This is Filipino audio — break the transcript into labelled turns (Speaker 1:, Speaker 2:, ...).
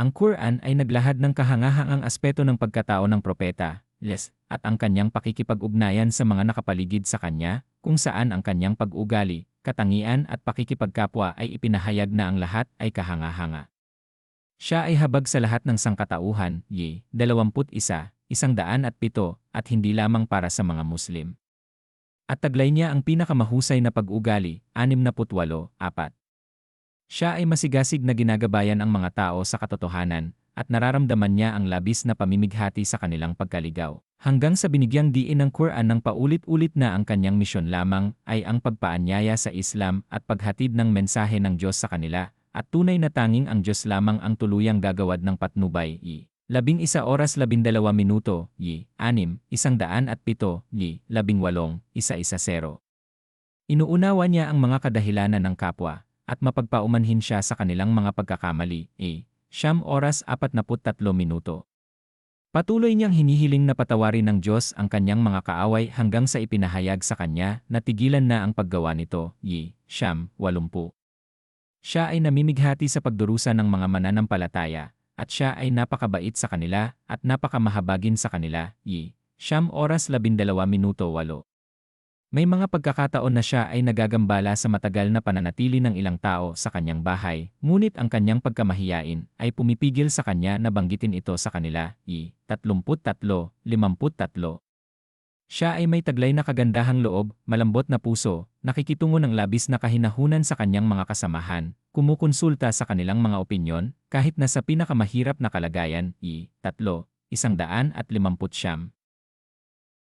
Speaker 1: Ang Quran ay naglahad ng kahangahangang aspeto ng pagkatao ng propeta, les, at ang kanyang pakikipag-ugnayan sa mga nakapaligid sa kanya, kung saan ang kanyang pag-ugali, katangian at pakikipagkapwa ay ipinahayag na ang lahat ay kahanga-hanga. Siya ay habag sa lahat ng sangkatauhan, ye, 21, isang daan at pito, at hindi lamang para sa mga Muslim. At taglay niya ang pinakamahusay na pag-ugali, 68, apat. Siya ay masigasig na ginagabayan ang mga tao sa katotohanan, at nararamdaman niya ang labis na pamimighati sa kanilang pagkaligaw. Hanggang sa binigyang diin ng Quran ng paulit-ulit na ang kanyang misyon lamang ay ang pagpaanyaya sa Islam at paghatid ng mensahe ng Diyos sa kanila, at tunay na tanging ang Diyos lamang ang tuluyang gagawad ng patnubay. I. Labing isa oras labindalawa minuto, yi, anim, isang daan at pito, yi, labing walong, isa isa zero. Inuunawa niya ang mga kadahilanan ng kapwa, at mapagpaumanhin siya sa kanilang mga pagkakamali, A. Siyam oras 43 minuto. Patuloy niyang hinihiling na patawarin ng Diyos ang kanyang mga kaaway hanggang sa ipinahayag sa kanya na tigilan na ang paggawa nito, Yi, Siyam, 80. Siya ay namimighati sa pagdurusa ng mga mananampalataya, at siya ay napakabait sa kanila at napakamahabagin sa kanila, Yi, Siyam oras 12 minuto 8. May mga pagkakataon na siya ay nagagambala sa matagal na pananatili ng ilang tao sa kanyang bahay, ngunit ang kanyang pagkamahiyain ay pumipigil sa kanya na banggitin ito sa kanila, i. 33, 53. Siya ay may taglay na kagandahang loob, malambot na puso, nakikitungo ng labis na kahinahunan sa kanyang mga kasamahan, kumukonsulta sa kanilang mga opinyon, kahit na sa pinakamahirap na kalagayan, i. 3, 150.